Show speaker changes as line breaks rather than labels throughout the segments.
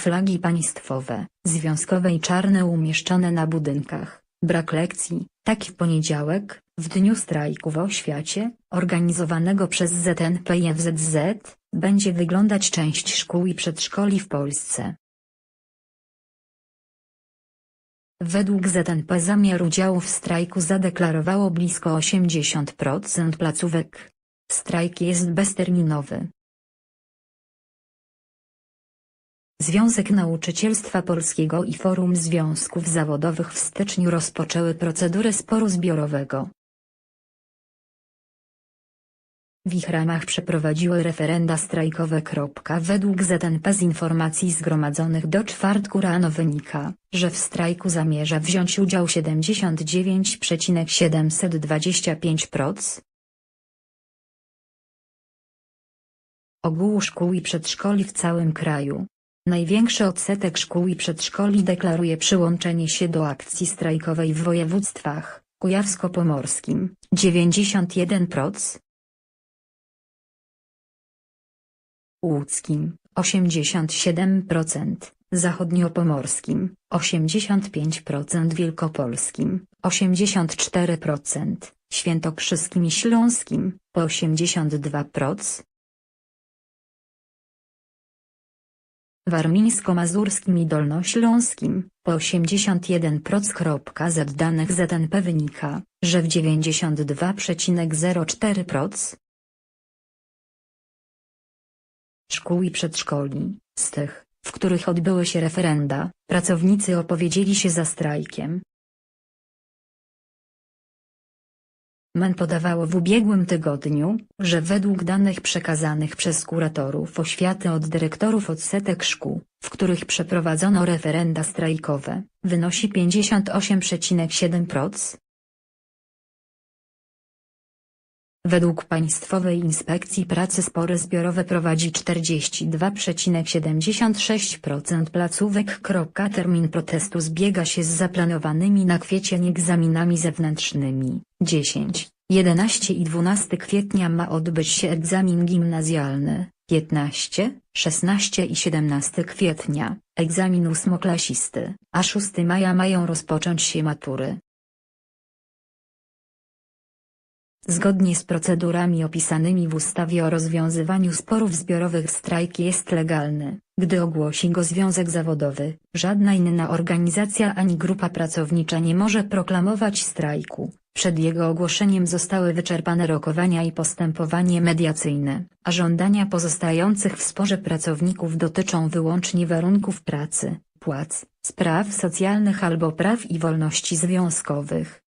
Flagi państwowe, związkowe i czarne umieszczone na budynkach, brak lekcji, tak w poniedziałek, w dniu strajku w oświacie, organizowanego przez ZNP i FZZ, będzie wyglądać część szkół i przedszkoli w Polsce. Według ZNP zamiar udziału w strajku zadeklarowało blisko 80% placówek. Strajk jest bezterminowy. Związek Nauczycielstwa Polskiego i Forum Związków Zawodowych w styczniu rozpoczęły procedurę sporu zbiorowego. W ich ramach przeprowadziły referenda strajkowe. Według ZNP z informacji zgromadzonych do czwartku rano wynika, że w strajku zamierza wziąć udział 79,725%. Ogółu szkół i przedszkoli w całym kraju. Największy odsetek szkół i przedszkoli deklaruje przyłączenie się do akcji strajkowej w województwach kujawsko-pomorskim. 91%, łódzkim. 87%, zachodniopomorskim. 85%, wielkopolskim. 84%, świętokrzyskim i śląskim. po 82%, warmińsko-mazurskim i dolnośląskim, po 81%. Z danych ZNP wynika, że w 92,04% szkół i przedszkoli, z tych, w których odbyły się referenda, pracownicy opowiedzieli się za strajkiem. Podawało w ubiegłym tygodniu, że według danych przekazanych przez kuratorów oświaty od dyrektorów odsetek szkół, w których przeprowadzono referenda strajkowe, wynosi 58,7%. Według Państwowej Inspekcji Pracy spory zbiorowe prowadzi 42,76% placówek. Termin protestu zbiega się z zaplanowanymi na kwiecień egzaminami zewnętrznymi. 10, 11 i 12 kwietnia ma odbyć się egzamin gimnazjalny, 15, 16 i 17 kwietnia, egzamin ósmoklasisty, a 6 maja mają rozpocząć się matury. Zgodnie z procedurami opisanymi w ustawie o rozwiązywaniu sporów zbiorowych strajk jest legalny, gdy ogłosi go związek zawodowy, żadna inna organizacja ani grupa pracownicza nie może proklamować strajku. Przed jego ogłoszeniem zostały wyczerpane rokowania i postępowanie mediacyjne, a żądania pozostających w sporze pracowników dotyczą wyłącznie warunków pracy, płac, spraw socjalnych albo praw i wolności związkowych.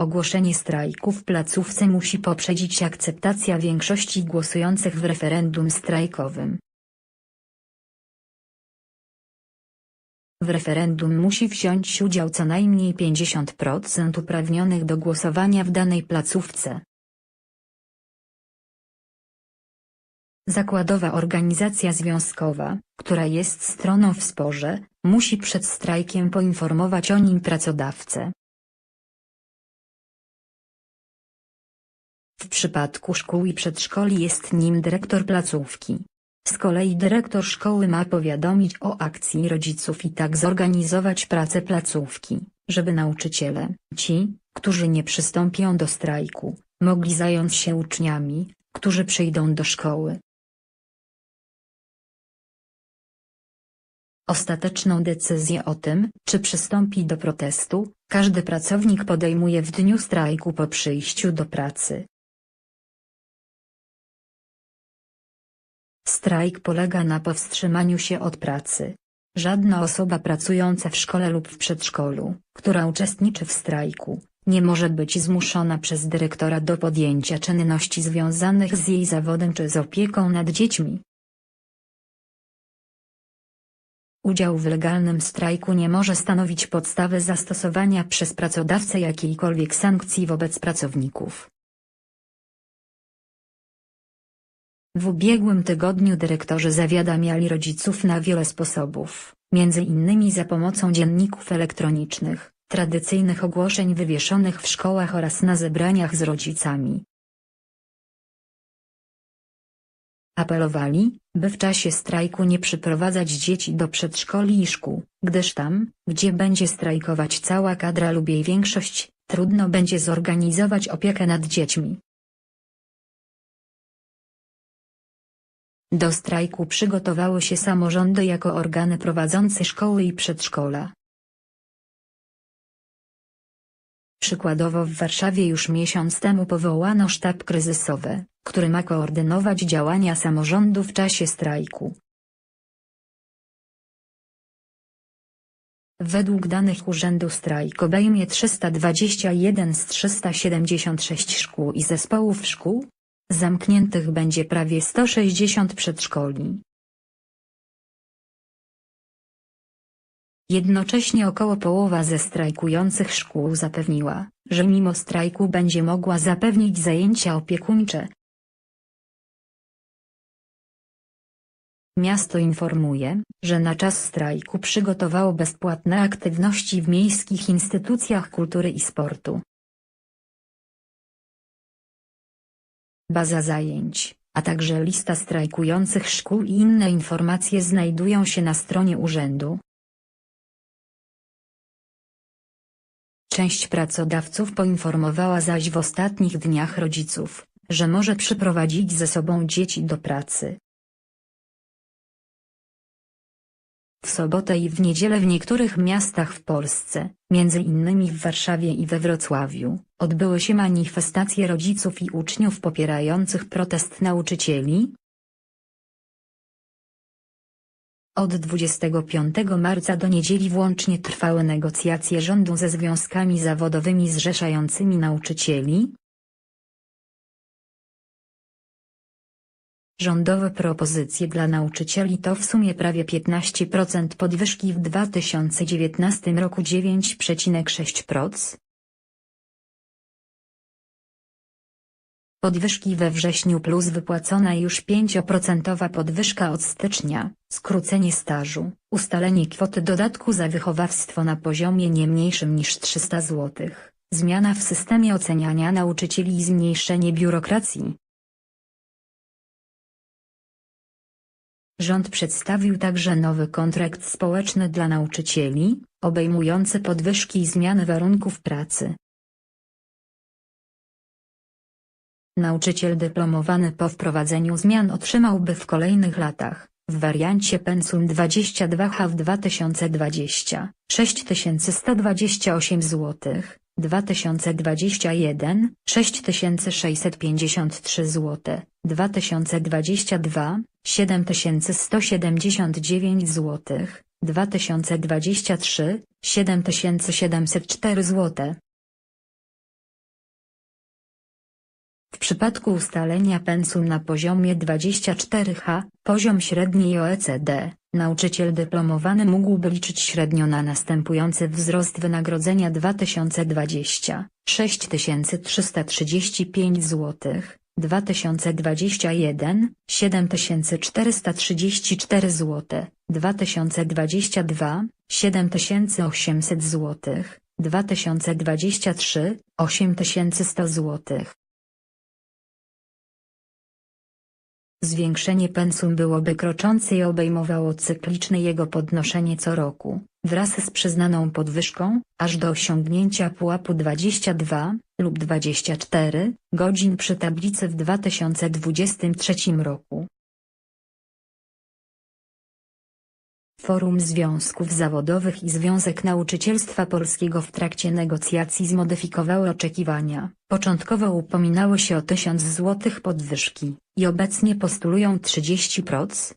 Ogłoszenie strajku w placówce musi poprzedzić akceptacja większości głosujących w referendum strajkowym. W referendum musi wziąć udział co najmniej 50% uprawnionych do głosowania w danej placówce. Zakładowa organizacja związkowa, która jest stroną w sporze, musi przed strajkiem poinformować o nim pracodawcę. Przypadku szkół i przedszkoli jest nim dyrektor placówki. Z kolei dyrektor szkoły ma powiadomić o akcji rodziców i tak zorganizować pracę placówki, żeby nauczyciele, ci, którzy nie przystąpią do strajku, mogli zająć się uczniami, którzy przyjdą do szkoły. Ostateczną decyzję o tym, czy przystąpi do protestu, każdy pracownik podejmuje w dniu strajku po przyjściu do pracy. Strajk polega na powstrzymaniu się od pracy. Żadna osoba pracująca w szkole lub w przedszkolu, która uczestniczy w strajku, nie może być zmuszona przez dyrektora do podjęcia czynności związanych z jej zawodem czy z opieką nad dziećmi. Udział w legalnym strajku nie może stanowić podstawy zastosowania przez pracodawcę jakiejkolwiek sankcji wobec pracowników. W ubiegłym tygodniu dyrektorzy zawiadamiali rodziców na wiele sposobów, między innymi za pomocą dzienników elektronicznych, tradycyjnych ogłoszeń wywieszonych w szkołach oraz na zebraniach z rodzicami. Apelowali, by w czasie strajku nie przyprowadzać dzieci do przedszkoli i szkół, gdyż tam, gdzie będzie strajkować cała kadra lub jej większość, trudno będzie zorganizować opiekę nad dziećmi. Do strajku przygotowały się samorządy jako organy prowadzące szkoły i przedszkola. Przykładowo w Warszawie już miesiąc temu powołano sztab kryzysowy, który ma koordynować działania samorządu w czasie strajku. Według danych urzędu strajk obejmie 321 z 376 szkół i zespołów szkół. Zamkniętych będzie prawie 160 przedszkoli. Jednocześnie około połowa ze strajkujących szkół zapewniła, że mimo strajku będzie mogła zapewnić zajęcia opiekuńcze. Miasto informuje, że na czas strajku przygotowało bezpłatne aktywności w miejskich instytucjach kultury i sportu. Baza zajęć, a także lista strajkujących szkół i inne informacje znajdują się na stronie urzędu. Część pracodawców poinformowała zaś w ostatnich dniach rodziców, że może przyprowadzić ze sobą dzieci do pracy. Sobotę i w niedzielę w niektórych miastach w Polsce, między innymi w Warszawie i we Wrocławiu, odbyły się manifestacje rodziców i uczniów popierających protest nauczycieli. Od 25 marca do niedzieli włącznie trwały negocjacje rządu ze związkami zawodowymi zrzeszającymi nauczycieli, Rządowe propozycje dla nauczycieli to w sumie prawie 15% podwyżki w 2019 roku 9,6%. Podwyżki we wrześniu plus wypłacona już 5% podwyżka od stycznia, skrócenie stażu, ustalenie kwoty dodatku za wychowawstwo na poziomie nie mniejszym niż 300 zł, zmiana w systemie oceniania nauczycieli i zmniejszenie biurokracji. Rząd przedstawił także nowy kontrakt społeczny dla nauczycieli, obejmujący podwyżki i zmiany warunków pracy. Nauczyciel dyplomowany po wprowadzeniu zmian otrzymałby w kolejnych latach, w wariancie pensum 22H w 2020, 6128 zł, 2021 6653 zł, 2022 7179 zł, 2023 7704 zł. Przypadku ustalenia pensum na poziomie 24H, poziom średniej OECD, nauczyciel dyplomowany mógłby liczyć średnio na następujący wzrost wynagrodzenia 2020 6335 zł, 2021 7434 zł, 2022 7800 zł, 2023 8100 zł. Zwiększenie pensum byłoby kroczące i obejmowało cykliczne jego podnoszenie co roku, wraz z przyznaną podwyżką, aż do osiągnięcia pułapu 22 lub 24 godzin przy tablicy w 2023 roku. Forum Związków Zawodowych i Związek Nauczycielstwa Polskiego w trakcie negocjacji zmodyfikowały oczekiwania. Początkowo upominały się o 1000 zł podwyżki, i obecnie postulują 30%.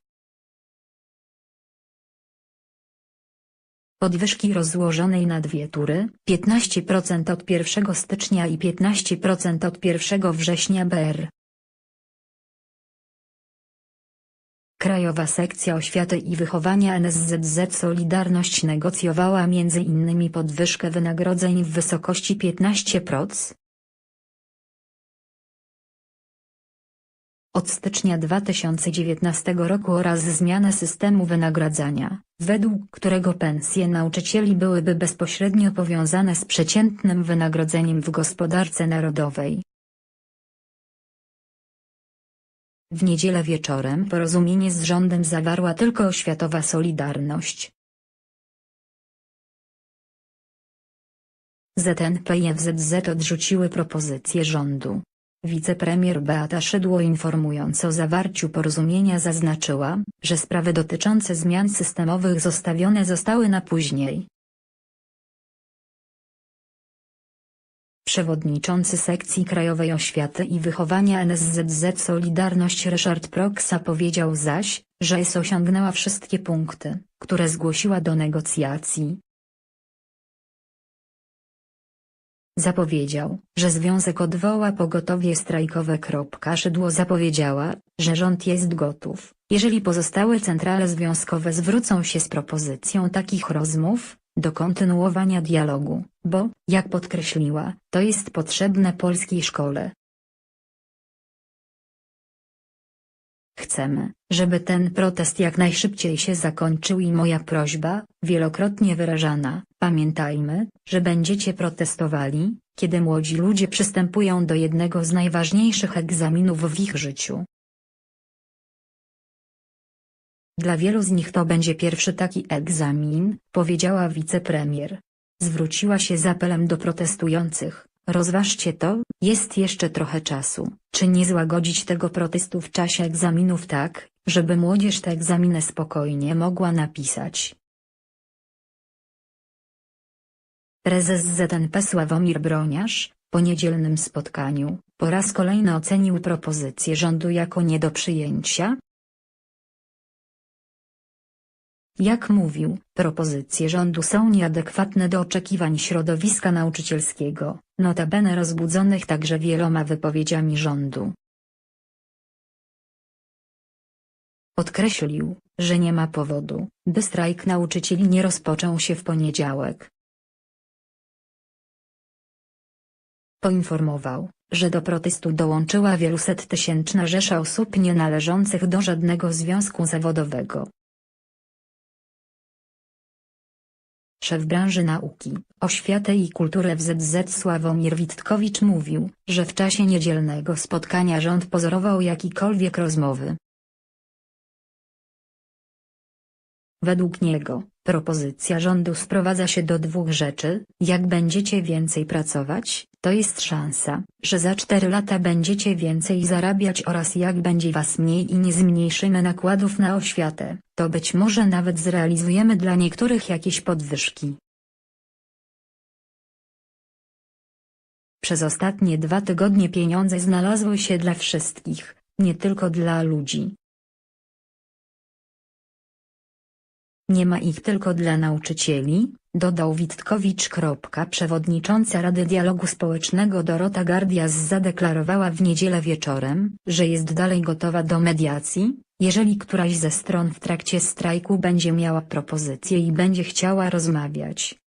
Podwyżki rozłożonej na dwie tury, 15% od 1 stycznia i 15% od 1 września BR. Krajowa Sekcja Oświaty i Wychowania NSZZ Solidarność negocjowała m.in. podwyżkę wynagrodzeń w wysokości 15%. Od stycznia 2019 roku oraz zmianę systemu wynagradzania, według którego pensje nauczycieli byłyby bezpośrednio powiązane z przeciętnym wynagrodzeniem w gospodarce narodowej. W niedzielę wieczorem porozumienie z rządem zawarła tylko Oświatowa Solidarność. ZNP i FZZ odrzuciły propozycję rządu. Wicepremier Beata Szydło informując o zawarciu porozumienia zaznaczyła, że sprawy dotyczące zmian systemowych zostawione zostały na później. Przewodniczący sekcji Krajowej Oświaty i Wychowania NSZZ Solidarność Ryszard Proksa powiedział zaś, że S osiągnęła wszystkie punkty, które zgłosiła do negocjacji. Zapowiedział, że związek odwoła pogotowie strajkowe. Szydło zapowiedziała, że rząd jest gotów, jeżeli pozostałe centrale związkowe zwrócą się z propozycją takich rozmów, do kontynuowania dialogu, bo, jak podkreśliła, to jest potrzebne polskiej szkole. Chcemy, żeby ten protest jak najszybciej się zakończył i moja prośba, wielokrotnie wyrażana, pamiętajmy, że będziecie protestowali, kiedy młodzi ludzie przystępują do jednego z najważniejszych egzaminów w ich życiu. Dla wielu z nich to będzie pierwszy taki egzamin, powiedziała wicepremier. Zwróciła się z apelem do protestujących, rozważcie to, jest jeszcze trochę czasu, czy nie złagodzić tego protestu w czasie egzaminów tak, żeby młodzież te egzaminy spokojnie mogła napisać. Prezes ZNP Sławomir Broniarz, po niedzielnym spotkaniu, po raz kolejny ocenił propozycję rządu jako nie do przyjęcia, Jak mówił, propozycje rządu są nieadekwatne do oczekiwań środowiska nauczycielskiego, notabene rozbudzonych także wieloma wypowiedziami rządu. Podkreślił, że nie ma powodu, by strajk nauczycieli nie rozpoczął się w poniedziałek. Poinformował, że do protestu dołączyła wielusettysięczna rzesza osób nie należących do żadnego związku zawodowego. Szef branży nauki, oświaty i kultury WZZ Sławomir Witkowicz mówił, że w czasie niedzielnego spotkania rząd pozorował jakikolwiek rozmowy. Według niego, propozycja rządu sprowadza się do dwóch rzeczy, jak będziecie więcej pracować, to jest szansa, że za 4 lata będziecie więcej zarabiać oraz jak będzie was mniej i nie zmniejszymy nakładów na oświatę, to być może nawet zrealizujemy dla niektórych jakieś podwyżki. Przez ostatnie dwa tygodnie pieniądze znalazły się dla wszystkich, nie tylko dla ludzi, Nie ma ich tylko dla nauczycieli, dodał Witkowicz. Przewodnicząca Rady Dialogu Społecznego Dorota Gardias zadeklarowała w niedzielę wieczorem, że jest dalej gotowa do mediacji, jeżeli któraś ze stron w trakcie strajku będzie miała propozycję i będzie chciała rozmawiać.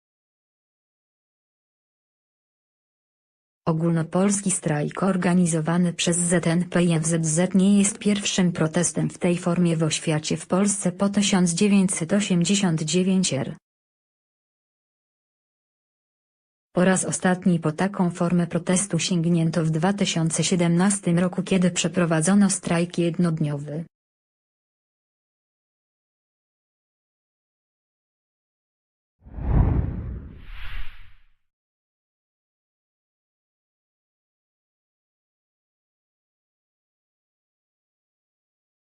Ogólnopolski strajk organizowany przez ZNP i FZZ nie jest pierwszym protestem w tej formie w oświacie w Polsce po 1989 r. Po raz ostatni po taką formę protestu sięgnięto w 2017 roku kiedy przeprowadzono strajk jednodniowy.